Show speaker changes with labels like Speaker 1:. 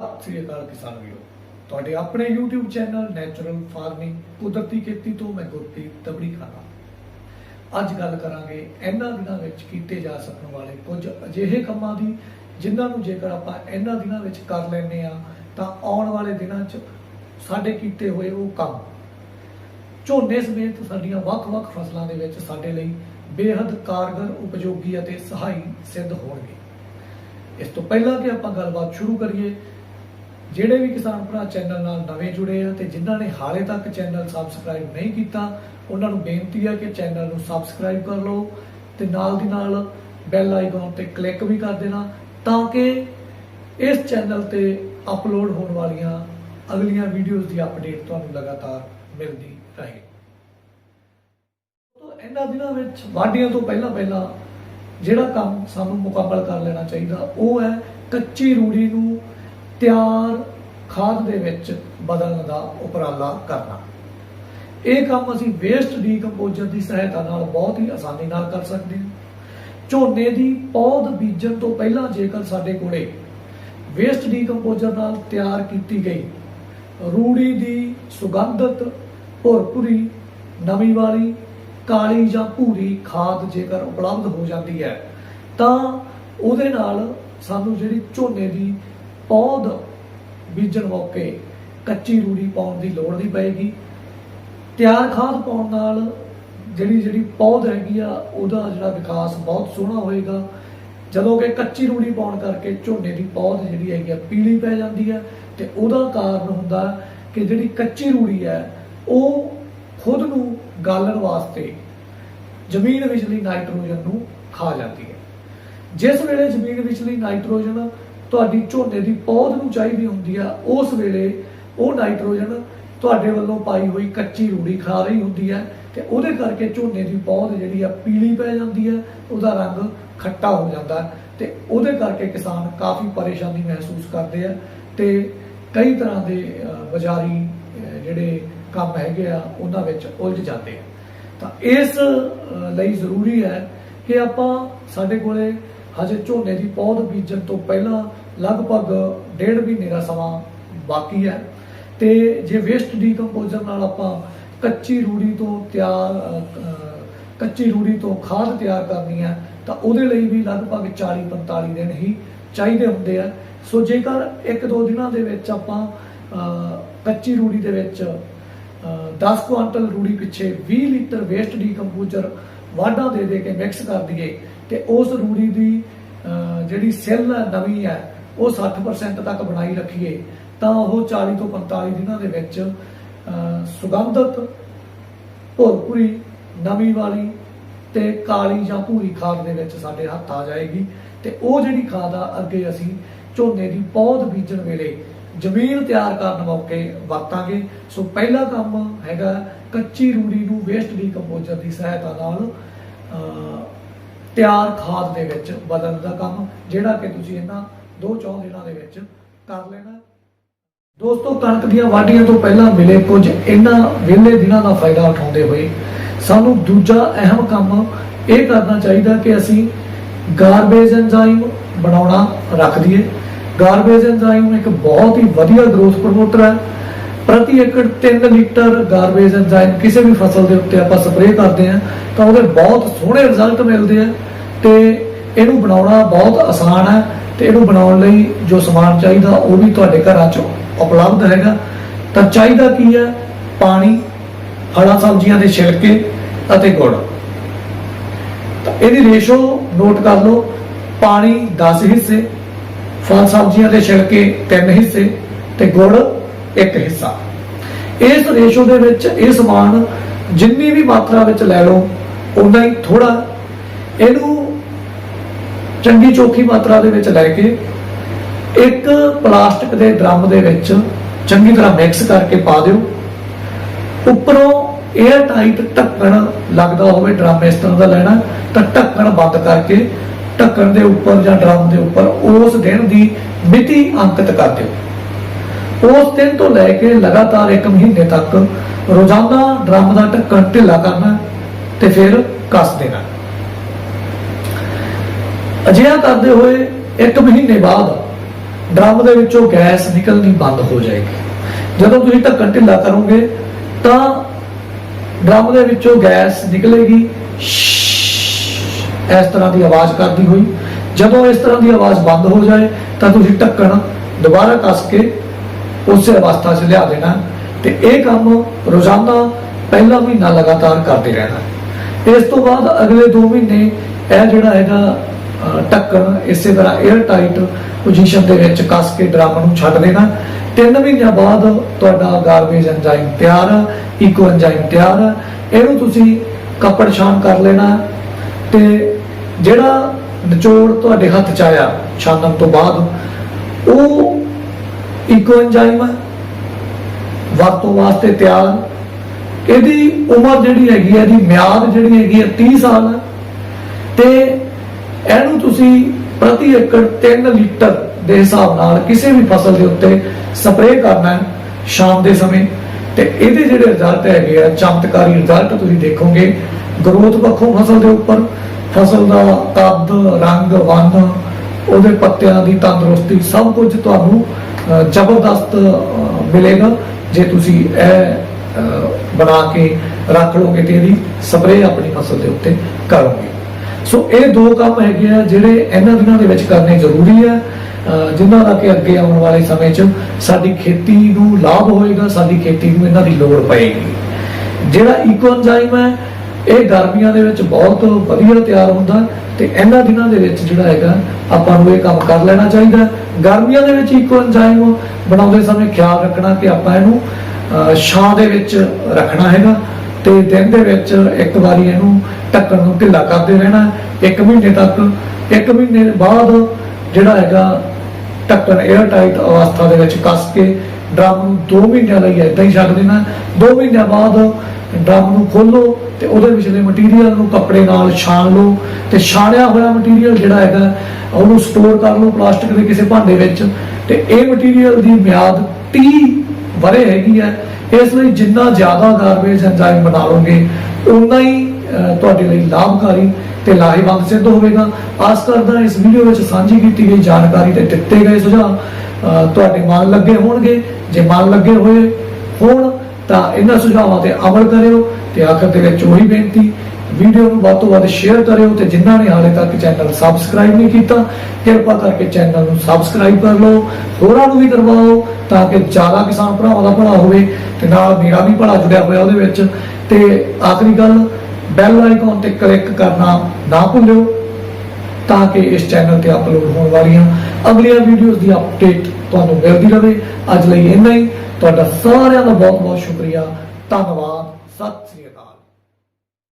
Speaker 1: ਸਤਿ ਸ੍ਰੀ ਅਕਾਲ ਕਿਸਾਨ ਵੀਰੋ। ਤੁਹਾਡੇ ਆਪਣੇ YouTube ਚੈਨਲ ਨੈਚੁਰਲ ਫਾਰਮਿੰਗ ਕੁਦਰਤੀ ਖੇਤੀ ਤੋਂ ਮੈਂ ਗੁਰਪ੍ਰੀਤ ਤਬੜੀ ਖਾਨਾ ਅੱਜ ਗੱਲ ਕਰਾਂਗੇ ਇਹਨਾਂ ਦਿਨਾਂ ਵਿੱਚ ਕੀਤੇ ਜਾ ਸਕਣ ਵਾਲੇ ਕੁਝ ਅਜਿਹੇ ਕੰਮਾਂ ਦੀ, ਜਿਨ੍ਹਾਂ ਨੂੰ ਜੇਕਰ ਆਪਾਂ ਇਹਨਾਂ ਦਿਨਾਂ ਵਿੱਚ ਕਰ ਲੈਂਦੇ ਆ ਤਾਂ ਆਉਣ ਵਾਲੇ ਦਿਨਾਂ 'ਚ ਸਾਡੇ ਕੀਤੇ ਹੋਏ ਉਹ ਕੰਮ। ਝੋਨੇ ਸਮੇਤ ਸਾਡੀਆਂ ਵੱਖ-ਵੱਖ ਫਸਲਾਂ ਦੇ ਵਿੱਚ ਸਾਡੇ ਲਈ ਬੇहद ਕਾਰਗਰ, ਉਪਯੋਗੀ ਅਤੇ ਸਹਾਈ ਸਿੱਧ ਹੋਣਗੇ। ਇਸ ਤੋਂ ਪਹਿਲਾਂ ਕਿ ਆਪਾਂ ਗੱਲਬਾਤ ਸ਼ੁਰੂ ਕਰੀਏ ਜਿਹੜੇ ਵੀ ਕਿਸਾਨ ਭਰਾ ਚੈਨਲ ਨਾਲ ਨਵੇਂ ਜੁੜੇ ਆ ਤੇ ਜਿਨ੍ਹਾਂ ਨੇ ਹਾਲੇ ਤੱਕ ਚੈਨਲ ਸਬਸਕ੍ਰਾਈਬ ਨਹੀਂ ਕੀਤਾ, ਉਹਨਾਂ ਨੂੰ ਬੇਨਤੀ ਹੈ ਕਿ ਚੈਨਲ ਨੂੰ ਸਬਸਕ੍ਰਾਈਬ ਕਰ ਲਓ ਤੇ ਨਾਲ ਦੀ ਨਾਲ ਬੈਲ ਆਈਕਨ ਤੇ ਕਲਿੱਕ ਵੀ ਕਰ ਦੇਣਾ ਤਾਂ ਕਿ ਇਸ ਚੈਨਲ ਤੇ ਅਪਲੋਡ ਹੋਣ ਵਾਲੀਆਂ ਅਗਲੀਆਂ ਵੀਡੀਓਜ਼ ਦੀ ਅਪਡੇਟ ਤੁਹਾਨੂੰ ਲਗਾਤਾਰ ਮਿਲਦੀ ਰਹੇ। ਤੋਂ ਇਹਨਾਂ ਦਿਨਾਂ ਵਿੱਚ ਵਾਢੀਆਂ ਤੋਂ ਪਹਿਲਾਂ ਪਹਿਲਾਂ ਜਿਹੜਾ ਕੰਮ ਸਾਨੂੰ ਮੁਕੰਮਲ ਕਰ ਲੈਣਾ ਚਾਹੀਦਾ, ਉਹ ਹੈ ਕੱਚੀ ਰੂੜੀ ਨੂੰ ਤਿਆਰ ਖਾਦ ਦੇ ਵਿੱਚ ਬਦਲਣ ਦਾ ਉਪਰਾਲਾ ਕਰਨਾ। ਇਹ ਕੰਮ ਅਸੀਂ ਵੇਸਟ ਡੀਕੰਪੋਜ਼ਰ ਦੀ ਸਹਾਇਤਾ ਨਾਲ ਬਹੁਤ ਹੀ ਆਸਾਨੀ ਨਾਲ ਕਰ ਸਕਦੇ ਹਾਂ। ਝੋਨੇ ਦੀ ਪੌਦ ਬੀਜਣ ਤੋਂ ਪਹਿਲਾਂ ਜੇਕਰ ਸਾਡੇ ਕੋਲੇ ਵੇਸਟ ਡੀਕੰਪੋਜ਼ਰ ਨਾਲ ਤਿਆਰ ਕੀਤੀ ਗਈ ਰੂੜੀ ਦੀ ਸੁਗੰਧਤ ਭੁਰਭੁਰੀ ਨਵੀਂ ਵਾਲੀ, ਕਾਲੀ ਜਾਂ ਭੂਰੀ ਖਾਦ ਜੇਕਰ ਉਪਲਬਧ ਹੋ ਜਾਂਦੀ ਹੈ, ਤਾਂ ਉਹਦੇ ਨਾਲ ਸਾਨੂੰ ਜਿਹੜੀ ਝੋਨੇ ਦੀ ਪੌਦ ਬੀਜਣ ਮੌਕੇ ਕੱਚੀ ਰੂੜੀ ਪਾਉਣ ਦੀ ਲੋੜ ਨਹੀਂ ਪਏਗੀ। ਤਿਆਰ ਖਾਦ ਪਾਉਣ ਨਾਲ ਜਿਹੜੀ ਜਿਹੜੀ ਪੌਦ ਹੈਗੀ ਆ, ਉਹਦਾ ਜਿਹੜਾ ਵਿਕਾਸ ਬਹੁਤ ਸੋਹਣਾ ਹੋਏਗਾ। ਜਦੋਂ ਕਿ ਕੱਚੀ ਰੂੜੀ ਪਾਉਣ ਕਰਕੇ ਝੋਨੇ ਦੀ ਪੌਦ ਜਿਹੜੀ ਹੈਗੀ ਆ, ਪੀਲੀ ਪੈ ਜਾਂਦੀ ਹੈ ਤੇ ਉਹਦਾ ਕਾਰਨ ਹੁੰਦਾ ਕਿ ਜਿਹੜੀ ਕੱਚੀ ਰੂੜੀ ਹੈ ਉਹ ਖੁਦ ਨੂੰ ਗਾਲਣ ਵਾਸਤੇ ਜ਼ਮੀਨ ਵਿਚਲੀ ਨਾਈਟ੍ਰੋਜਨ ਨੂੰ ਖਾ ਜਾਂਦੀ ਹੈ। ਜਿਸ ਵੇਲੇ ਜ਼ਮੀਨ ਵਿਚਲੀ ਨਾਈਟ੍ਰੋਜਨ ਤੁਹਾਡੀ ਝੋਨੇ ਦੀ ਪੌਦ ਨੂੰ ਚਾਹੀਦੀ ਹੁੰਦੀ ਆ, ਉਸ ਵੇਲੇ ਉਹ ਨਾਈਟ੍ਰੋਜਨ ਤੁਹਾਡੇ ਵੱਲੋਂ ਪਾਈ ਹੋਈ ਕੱਚੀ ਰੂੜੀ ਖਾ ਰਹੀ ਹੁੰਦੀ ਹੈ ਤੇ ਉਹਦੇ ਕਰਕੇ ਝੋਨੇ ਦੀ ਪੌਦ ਜਿਹੜੀ ਆ ਪੀਲੀ ਪੈ ਜਾਂਦੀ ਹੈ ਉਹਦਾ ਰੰਗ ਖੱਟਾ ਹੋ ਜਾਂਦਾ ਹੈ ਤੇ ਉਹਦੇ ਕਰਕੇ ਕਿਸਾਨ ਕਾਫੀ ਪਰੇਸ਼ਾਨੀ ਮਹਿਸੂਸ ਕਰਦੇ ਆ ਤੇ ਕਈ ਤਰ੍ਹਾਂ ਦੇ ਬਾਜ਼ਾਰੀ ਜਿਹੜੇ ਕੰਮ ਹੈਗੇ ਆ, ਉਹਨਾਂ ਵਿੱਚ ਉਲਝ ਜਾਂਦੇ ਆ। ਤਾਂ ਇਸ ਲਈ ਜ਼ਰੂਰੀ ਹੈ ਕਿ ਆਪਾਂ ਸਾਡੇ ਕੋਲੇ ਹਜੇ ਝੋਨੇ ਦੀ ਪੌਦ ਬੀਜਣ ਤੋਂ ਪਹਿਲਾਂ ਲਗਭਗ ਡੇਢ ਮਹੀਨੇ ਦਾ ਸਮਾਂ ਬਾਕੀ ਹੈ। ਤੇ ਜੇ ਵੇਸਟ ਡੀਕੰਪੋਜ਼ਰ ਨਾਲ ਆਪਾਂ ਕੱਚੀ ਰੂੜੀ ਤੋਂ ਤਿਆਰ ਕੱਚੀ ਰੂੜੀ ਤੋਂ ਖਾਦ ਤਿਆਰ ਕਰਨੀ ਹੈ, ਤਾਂ ਉਹਦੇ ਲਈ ਵੀ ਲਗਭਗ 40 45 ਦਿਨ ਹੀ ਚਾਹੀਦੇ ਹੁੰਦੇ ਆ। ਸੋ ਜੇਕਰ ਇੱਕ ਦੋ ਦਿਨਾਂ ਦੇ ਵਿੱਚ ਆਪਾਂ ਕੱਚੀ ਰੂੜੀ ਦੇ ਵਿੱਚ, ਅਹ 10 ਕੁਆਂਟਲ ਰੂੜੀ ਪਿੱਛੇ 20 ਲੀਟਰ ਵੇਸਟ ਡੀਕੰਪੋਜ਼ਰ ਵਾਢਾ ਦੇ ਦੇ ਕੇ ਮਿਕਸ ਕਰ ਦਈਏ, ਤੇ ਉਸ ਰੂੜੀ ਦੀ ਜਿਹੜੀ ਸੈੱਲ ਨਵੀਂ ਹੈ ਉਹ 60% ਤੱਕ ਬਣਾਈ ਰੱਖੀਏ ਤਾਂ ਉਹ 40 ਤੋਂ 45 ਦਿਨਾਂ ਦੇ ਵਿੱਚ ਅਹ ਸੁਗੰਧਤ ਭੁਰਭੁਰੀ ਨਮੀ ਵਾਲੀ ਤੇ ਕਾਲੀ ਜਾਂ ਭੂਰੀ ਖਾਦ ਦੇ ਵਿੱਚ ਸਾਡੇ ਹੱਥ ਆ ਜਾਏਗੀ ਤੇ ਉਹ ਜਿਹੜੀ ਖਾਦ ਆ ਅੱਗੇ ਅਸੀਂ ਝੋਨੇ ਦੀ ਪੌਦ ਬੀਜਣ ਵੇਲੇ ਜ਼ਮੀਨ ਤਿਆਰ ਕਰਨ ਮੌਕੇ ਵਰਤਾਂਗੇ। ਸੋ ਪਹਿਲਾ ਕੰਮ ਹੈਗਾ ਕੱਚੀ ਰੂੜੀ ਨੂੰ ਵੇਸਟ ਡੀਕੰਪੋਜ਼ਰ ਦੀ ਸਹਾਇਤਾ ਨਾਲ ਅਹ, ਤਿਆਰ ਖਾਦ ਦੇ ਵਿੱਚ ਬਦਲਣ ਦਾ ਕੰਮ ਜਿਹੜਾ ਕਿ ਤੁਸੀਂ ਇਹਨਾਂ ਦੋ ਚੌਂ ਦਿਨਾਂ ਦੇ ਵਿੱਚ ਕਰ ਲੈਣਾ। ਦੋਸਤੋ, ਕਣਕ ਦੀਆਂ ਵਾਢੀਆਂ ਤੋਂ ਪਹਿਲਾਂ ਮਿਲੇ ਕੁਝ ਇਹਨਾਂ ਵਿਹਲੇ ਦਿਨਾਂ ਦਾ ਫਾਇਦਾ ਉਠਾਉਂਦੇ ਹੋਏ, ਸਾਨੂੰ ਦੂਜਾ ਅਹਿਮ ਕੰਮ ਇਹ ਕਰਨਾ ਚਾਹੀਦਾ ਕਿ ਅਸੀਂ ਗਾਰਬੇਜ ਐਂਜ਼ਾਈਮ ਬਣਾਉਣਾ ਰੱਖ ਦਈਏ। ਗਾਰਬੇਜ ਐਂਜ਼ਾਈਮ ਇੱਕ ਬਹੁਤ ਹੀ ਵਧੀਆ ਗਰੋਥ ਪ੍ਰਮੋਟਰ ਹੈ। ਪ੍ਰਤੀ ਏਕੜ 3 ਲੀਟਰ ਗਾਰਬੇਜ ਐਂਜ਼ਾਈਮ ਕਿਸੇ ਵੀ ਫਸਲ ਦੇ ਉੱਤੇ ਆਪਾਂ ਸਪਰੇਅ ਕਰਦੇ ਹਾਂ, ਤਾਂ ਉਹਦੇ ਬਹੁਤ ਸੋਹਣੇ ਰਿਜ਼ਲਟ ਮਿਲਦੇ ਆ ਤੇ ਇਹਨੂੰ ਬਣਾਉਣਾ ਬਹੁਤ ਆਸਾਨ ਹੈ। ਤੇ ਇਹਨੂੰ ਬਣਾਉਣ ਲਈ ਜੋ ਸਮਾਨ ਚਾਹੀਦਾ ਉਹ ਵੀ ਤੁਹਾਡੇ ਘਰਾਂ 'ਚ ਉਪਲਬਧ ਹੈਗਾ। ਤਾਂ ਚਾਹੀਦਾ ਕੀ ਹੈ? ਪਾਣੀ ਹਰਾ ਸਬਜ਼ੀਆਂ ਦੇ ਛਿਲਕੇ ਅਤੇ ਗੁੜ। ਤਾਂ ਇਹਦੀ ਰੇਸ਼ੋ ਨੋਟ ਕਰ ਲਓ। ਪਾਣੀ 10 ਹਿੱਸੇ, ਫਲ ਸਬਜ਼ੀਆਂ ਦੇ ਛਿਲਕੇ 3 ਹਿੱਸੇ ਤੇ ਗੁੜ 1 ਹਿੱਸਾ। ਇਸ ਰੇਸ਼ੋ ਦੇ ਵਿੱਚ ਇਹ ਸਮਾਨ ਜਿੰਨੀ ਵੀ ਮਾਤਰਾ ਵਿੱਚ ਲੈ ਲਓ ਉਨਾ ਹੀ ਥੋੜਾ ਇਹਨੂੰ ਚੰਗੀ ਚੋਖੀ ਮਾਤਰਾ ਦੇ ਵਿੱਚ ਲੈ ਕੇ ਇੱਕ ਪਲਾਸਟਿਕ ਦੇ ਡਰਮ ਦੇ ਵਿੱਚ ਚੰਗੀ ਤਰ੍ਹਾਂ ਮਿਕਸ ਕਰਕੇ ਪਾ ਦਿਓ। ਉੱਪਰੋਂ 에ਅਰ ਟਾਈਟ ਢੱਕਣ ਲੱਗਦਾ ਹੋਵੇ ਡਰਮ ਇਸ ਤਰ੍ਹਾਂ ਦਾ ਲੈਣਾ, ਤਾਂ ਢੱਕਣ ਬੰਦ ਕਰਕੇ ਢੱਕਣ ਦੇ ਉੱਪਰ ਜਾਂ ਡਰਮ ਦੇ ਉੱਪਰ ਉਸ ਦਿਨ ਦੀ ਮਿਤੀ ਅੰਕਿਤ ਕਰ ਦਿਓ। ਉਸ ਦਿਨ ਤੋਂ ਲੈ ਕੇ ਲਗਾਤਾਰ 1 ਮਹੀਨੇ ਤੱਕ ਰੋਜ਼ਾਨਾ ਡਰਮ ਦਾ ਢੱਕਣ ਢਿੱਲਾ ਕਰਨਾ ਤੇ ਫਿਰ ਕੱਸ ਦੇਣਾ। ਅਜਿਹਾ ਕਰਦੇ ਹੋਏ 1 ਮਹੀਨੇ ਬਾਅਦ ਡਰਮ ਦੇ ਵਿੱਚੋਂ ਗੈਸ ਨਿਕਲਣੀ ਬੰਦ ਹੋ ਜਾਏਗੀ। ਜਦੋਂ ਤੁਸੀਂ ਢੱਕਣ ਢਿੱਲਾ ਕਰੋਗੇ, ਤਾਂ ਡਰਮ ਦੇ ਵਿੱਚੋਂ ਗੈਸ ਨਿਕਲੇਗੀ। ਇਸ ਤਰ੍ਹਾਂ ਦੀ ਆਵਾਜ਼ ਕਰਦੀ ਹੋਈ। ਜਦੋਂ ਇਸ ਤਰ੍ਹਾਂ ਦੀ ਆਵਾਜ਼ ਬੰਦ ਹੋ ਜਾਏ, ਤਾਂ ਤੁਸੀਂ ਢੱਕਣ ਦੁਬਾਰਾ ਕੱਸ ਕੇ ਉਸੇ ਅਵਸਥਾ 'ਚ ਲਿਆ ਦੇਣਾ। ਤੇ ਇਹ ਕੰਮ ਰੋਜ਼ਾਨਾ ਪਹਿਲਾ ਮਹੀਨਾ ਲਗਾਤਾਰ ਕਰਦੇ ਰਹਿਣਾ। ਇਸ ਤੋਂ ਬਾਅਦ ਅਗਲੇ 2 ਮਹੀਨੇ ਇਹ ਜਿਹੜਾ ਹੈਗਾ ਢੱਕਣ ਇਸੇ ਤਰ੍ਹਾਂ 에ਅਰ ਟਾਈਟ ਪੋਜੀਸ਼ਨ ਦੇ ਵਿੱਚ ਕੱਸ ਕੇ ਡਰਮ ਨੂੰ ਛੱਡ ਦੇਣਾ। 3 ਮਹੀਨਿਆਂ ਬਾਅਦ ਤੁਹਾਡਾ ਗਾਰਬੇਜ ਐਂਜ਼ਾਈਮ ਤਿਆਰ ਆ ਇਕੋ ਐਂਜ਼ਾਈਮ ਤਿਆਰ ਆ ਇਹਨੂੰ ਤੁਸੀਂ ਕੱਪੜ ਛਾਣ ਕਰ ਲੈਣਾ ਤੇ ਜਿਹੜਾ ਨਿਚੋੜ ਤੁਹਾਡੇ ਹੱਥ 'ਚ ਆਇਆ ਛਾਨਣ ਤੋਂ ਬਾਅਦ, ਉਹ ਇਕੋ ਐਂਜ਼ਾਈਮ ਹੈ ਵਰਤੋਂ ਵਾਸਤੇ ਤਿਆਰ। ਇਹਦੀ ਉਮਰ ਜਿਹੜੀ ਹੈਗੀ ਹੈ ਇਹਦੀ ਮਿਆਦ ਜਿਹੜੀ ਹੈਗੀ ਹੈ 30 ਸਾਲ। ਹੈ ਤੇ ਇਹਨੂੰ ਤੁਸੀਂ ਪ੍ਰਤੀ ਏਕੜ 3 ਲੀਟਰ ਦੇ ਹਿਸਾਬ ਨਾਲ ਕਿਸੇ ਵੀ ਫਸਲ ਦੇ ਉੱਤੇ ਸਪਰੇਅ ਕਰਨਾ ਸ਼ਾਮ ਦੇ ਸਮੇਂ। ਤੇ ਇਹਦੇ ਜਿਹੜੇ ਰਿਜ਼ਲਟ ਹੈਗੇ ਆ, ਚਮਤਕਾਰੀ ਰਿਜ਼ਲਟ ਤੁਸੀਂ ਦੇਖੋਗੇ। ਗਰੋਥ ਪੱਖੋਂ ਫਸਲ ਦੇ ਉੱਪਰ, ਫਸਲ ਦਾ ਕੱਦ, ਰੰਗ, ਵੰਨ, ਉਹਦੇ ਪੱਤਿਆਂ ਦੀ ਤੰਦਰੁਸਤੀ ਸਭ ਕੁਝ ਤੁਹਾਨੂੰ ਜ਼ਬਰਦਸਤ ਮਿਲੇਗਾ। ਜੇ ਤੁਸੀਂ ਇਹ ਬਣਾ ਕੇ ਰੱਖ ਲਓਗੇ ਤੇ ਇਹਦੀ ਸਪਰੇਅ ਆਪਣੀ ਫਸਲ ਦੇ ਉੱਤੇ ਕਰੋਗੇ। ਸੋ ਇਹ ਦੋ ਕੰਮ ਹੈਗੇ ਆ ਜਿਹੜੇ ਇਹਨਾਂ ਦਿਨਾਂ ਦੇ ਵਿੱਚ ਕਰਨੇ ਜ਼ਰੂਰੀ ਆ ਅਹ, ਜਿਨ੍ਹਾਂ ਦਾ ਕਿ ਅੱਗੇ ਆਉਣ ਵਾਲੇ ਸਮੇਂ 'ਚ ਸਾਡੀ ਖੇਤੀ ਨੂੰ ਲਾਭ ਹੋਏਗਾ ਸਾਡੀ ਖੇਤੀ ਨੂੰ ਇਹਨਾਂ ਦੀ ਲੋੜ ਪਏਗੀ। ਜਿਹੜਾ ਈਕੋ ਐਂਜ਼ਾਈਮ ਹੈ ਇਹ ਗਰਮੀਆਂ ਦੇ ਵਿੱਚ ਬਹੁਤ ਵਧੀਆ ਤਿਆਰ ਹੁੰਦਾ ਤੇ ਇਹਨਾਂ ਦਿਨਾਂ ਦੇ ਵਿੱਚ ਜਿਹੜਾ ਹੈਗਾ ਆਪਾਂ ਨੂੰ ਇਹ ਕੰਮ ਕਰ ਲੈਣਾ ਚਾਹੀਦਾ। ਗਰਮੀਆਂ ਦੇ ਵਿੱਚ ਈਕੋ ਐਂਜ਼ਾਈਮ ਬਣਾਉਂਦੇ ਸਮੇਂ ਖਿਆਲ ਰੱਖਣਾ ਕਿ ਆਪਾਂ ਇਹਨੂੰ ਛਾਂ ਦੇ ਵਿੱਚ ਰੱਖਣਾ ਹੈਗਾ। ਤੇ ਦਿਨ ਦੇ ਵਿੱਚ ਇੱਕ ਵਾਰੀ ਇਹਨੂੰ ਢੱਕਣ ਨੂੰ ਢਿੱਲਾ ਕਰਦੇ ਰਹਿਣਾ, ਇੱਕ ਮਹੀਨੇ ਤੱਕ, ਇੱਕ ਮਹੀਨੇ ਬਾਅਦ ਜਿਹੜਾ ਹੈਗਾ ਢੱਕਣ 에ਅਰ ਟਾਈਟ ਅਵਸਥਾ ਦੇ ਵਿੱਚ ਕੱਸ ਕੇ ਡਰਮ ਨੂੰ 2 ਮਹੀਨਿਆਂ ਲਈ ਏਦਾਂ ਹੀ ਛੱਡ ਦੇਣਾ। 2 ਮਹੀਨਿਆਂ ਬਾਅਦ ਡਰਮ ਨੂੰ ਖੋਲੋ ਤੇ ਉਹਦੇ ਵਿਚਲੇ ਮਟੀਰੀਅਲ ਨੂੰ ਕੱਪੜੇ ਨਾਲ ਛਾਣ ਲਓ ਤੇ ਛਾਣਿਆ ਹੋਇਆ ਮਟੀਰੀਅਲ ਜਿਹੜਾ ਹੈਗਾ, ਉਹਨੂੰ ਸਟੋਰ ਕਰ ਲਓ ਪਲਾਸਟਿਕ ਦੇ ਕਿਸੇ ਭਾਂਡੇ ਵਿੱਚ ਤੇ ਇਹ ਮਟੀਰੀਅਲ ਦੀ ਮਿਆਦ 30 ਵਰੇ ਹੈਗੀ ਹੈ। ਇਸ ਲਈ ਜਿੰਨਾ ਜ਼ਿਆਦਾ ਗਾਰਬੇਜ ਐਂਜ਼ਾਈਮ ਬਣਾ ਲਓਗੇ ਉਨਾ ਹੀ ਤੁਹਾਡੇ ਲਈ ਲਾਭਕਾਰੀ ਤੇ ਲਾਹੇਵੰਦ ਸਿੱਧ ਹੋਵੇਗਾ। ਆਸ ਕਰਦਾ ਇਸ ਵੀਡੀਓ ਵਿੱਚ ਸਾਂਝੀ ਕੀਤੀ ਗਈ ਜਾਣਕਾਰੀ ਤੇ ਦਿੱਤੇ ਗਏ ਸੁਝਾਅ ਤੁਹਾਡੇ ਮਨ ਲੱਗੇ ਹੋਣਗੇ। ਜੇ ਮਨ ਲੱਗੇ ਹੋਏ ਹੋਣ, ਤਾਂ ਇਹਨਾਂ ਸੁਝਾਵਾਂ ਤੇ ਅਮਲ ਕਰਿਓ ਤੇ ਆਖਰ ਦੇ ਵਿੱਚ ਉਹੀ ਬੇਨਤੀ ਵੀਡੀਓ ਨੂੰ ਵੱਧ ਤੋਂ ਵੱਧ ਸ਼ੇਅਰ ਕਰਿਓ ਤੇ ਜਿਨ੍ਹਾਂ ਨੇ ਹਾਲੇ ਤੱਕ ਚੈਨਲ ਸਬਸਕ੍ਰਾਈਬ ਨਹੀਂ ਕੀਤਾ, ਕਿਰਪਾ ਕਰਕੇ ਚੈਨਲ ਨੂੰ ਸਬਸਕ੍ਰਾਈਬ ਕਰ ਲਓ, ਹੋਰਾਂ ਨੂੰ ਵੀ ਕਰਵਾਓ ਤਾਂ ਕਿ ਜ਼ਿਆਦਾ ਕਿਸਾਨ ਭਰਾਵਾਂ ਦਾ ਭਲਾ ਹੋਵੇ ਤੇ ਨਾਲ ਮੇਰਾ ਵੀ ਭਲਾ ਜੁੜਿਆ ਹੋਇਆ ਉਹਦੇ ਵਿੱਚ। ਤੇ ਆਖਰੀ ਗੱਲ ਬੈਲ ਆਈਕਨ ਤੇ ਕਲਿੱਕ ਕਰਨਾ ਨਾ ਭੁੱਲਿਓ ਤਾਂ ਕਿ ਇਸ ਚੈਨਲ ਤੇ ਅਪਲੋਡ ਹੋਣ ਵਾਲੀਆਂ ਅਗਲੀਆਂ ਵੀਡੀਓਜ਼ ਦੀ ਅਪਡੇਟ ਤੁਹਾਨੂੰ ਮਿਲਦੀ ਰਹੇ। ਅੱਜ ਲਈ ਇੰਨਾ ਹੀ। ਤੁਹਾਡਾ ਸਾਰਿਆਂ ਦਾ ਬਹੁਤ ਬਹੁਤ ਸ਼ੁਕਰੀਆ। ਧੰਨਵਾਦ। ਸਤਿ ਸ੍ਰੀ